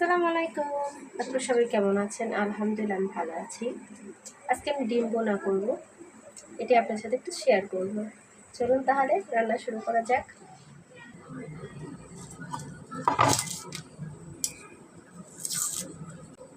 আসসালামু আলাইকুম। আপনারা সবাই কেমন আছেন? আলহামদুলিল্লাহ, আমি ভালো আছি। আজকে আমি ডিম বোনা করব। এটি আপনার সাথে একটু শেয়ার করব। চলুন তাহলে, রান্না শুরু করা যাক।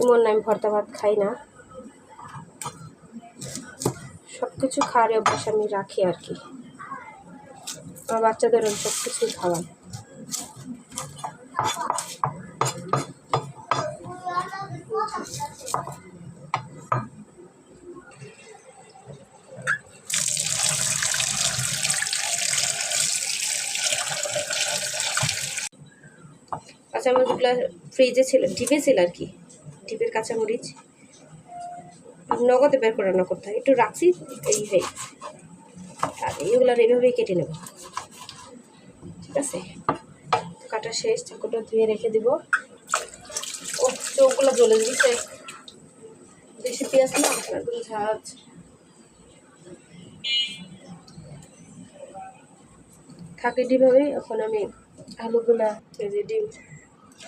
এমন না, আমি ভর্তা ভাত খাই না। সব কিছু খাওয়ার অভ্যাস আমি রাখি আর কি। আমার বাচ্চাদেরও সব কিছুই খাওয়াই। কাঁচামরিচগুলো ফ্রিজে ছিল ডিপে ছিল আর কি। ডিপের কাঁচামরিচ। নগদে বের করে রান্না করতে হয়। একটু রাখছি, এই হয়ে আর এইগুলো এইভাবেই কেটে নেব। ঠিক আছে? কাটা শেষ চাকুটা ধুয়ে রেখে দিব। ও চোখগুলো জ্বলে দিচ্ছে বেশি পেঁয়াজ না একদম ঝাঁজ। থাকে ডিভাবেই এখন আমি আলুগুলা এই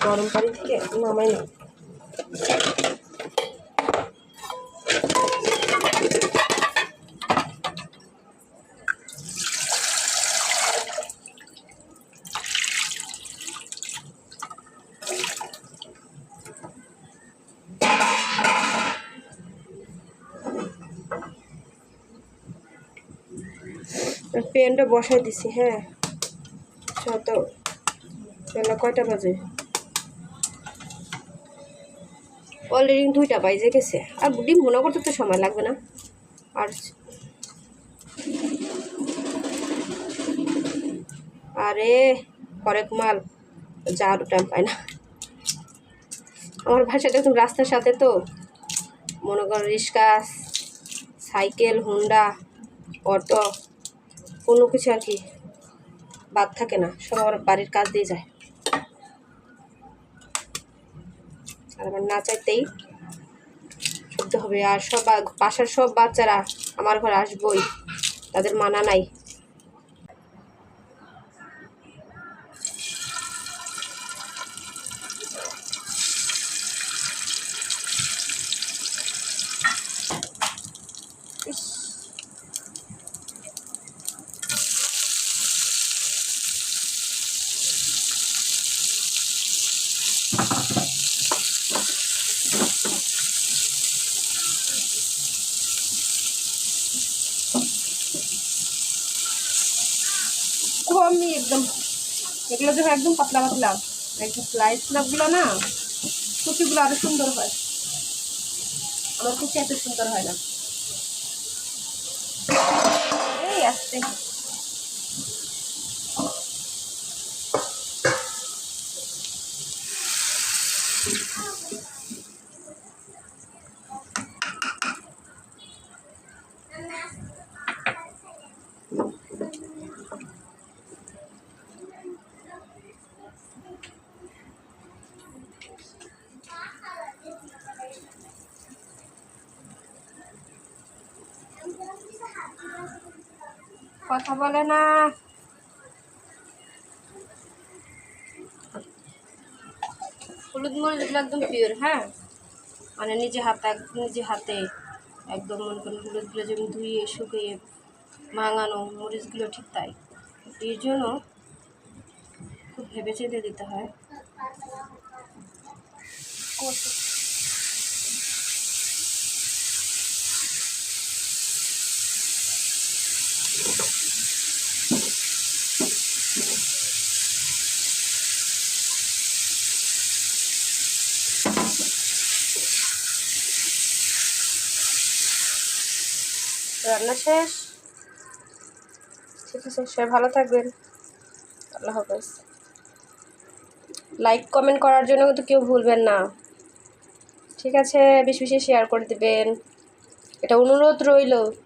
গরম পানি থেকে নামাই না প্যানটা বসাই দিছি হ্যাঁ। শত বেলা কয়টা বাজে? অলরেডি দুইটা বাজে গেছে। আর ডিম মনে করতে তো সময় লাগবে না। আর আরে হরেক মাল যাওয়ার টাইম পায় না। আমার ভাষাটা একদম রাস্তার সাথে তো। মনে কর রিক্সা, সাইকেল, হুন্ডা, অটো, কোনো কিছু আর কি। বাদ থাকে না, সব আমার বাড়ির কাজ দিয়ে যায়। আর আমার না চাইতেই করতে হবে, আর সব পাশার বাসার সব বাচ্চারা আমার ঘরে আসবই, তাদের মানা নাই। কমই একদম। এগুলো যখন একদম পাতলা পাতলা। একদম স্লাইসগুলো না, কুচিগুলো আরও সুন্দর হয়। আমার কুচি এত সুন্দর হয় না। এই আসতে কথা বলে না। হলুদ মরিচ এগুলো একদম পিওর হ্যাঁ? মানে নিজে হাতে নিজে হাতে। একদম মনে করেন হলুদগুলো যেমন ধুয়ে, শুকিয়ে ভাঙানো মরিচগুলো ঠিক তাই। এই জন্য খুব ভেবে চেতে দিতে হয়। রান্না শেষ? ঠিক আছে, সবাই ভালো থাকবেন। আল্লাহ হাফেজ। লাইক কমেন্ট করার জন্য কিন্তু কেউ ভুলবেন না। ঠিক আছে, বেশি বেশি শেয়ার করে দেবেন। এটা অনুরোধ রইল।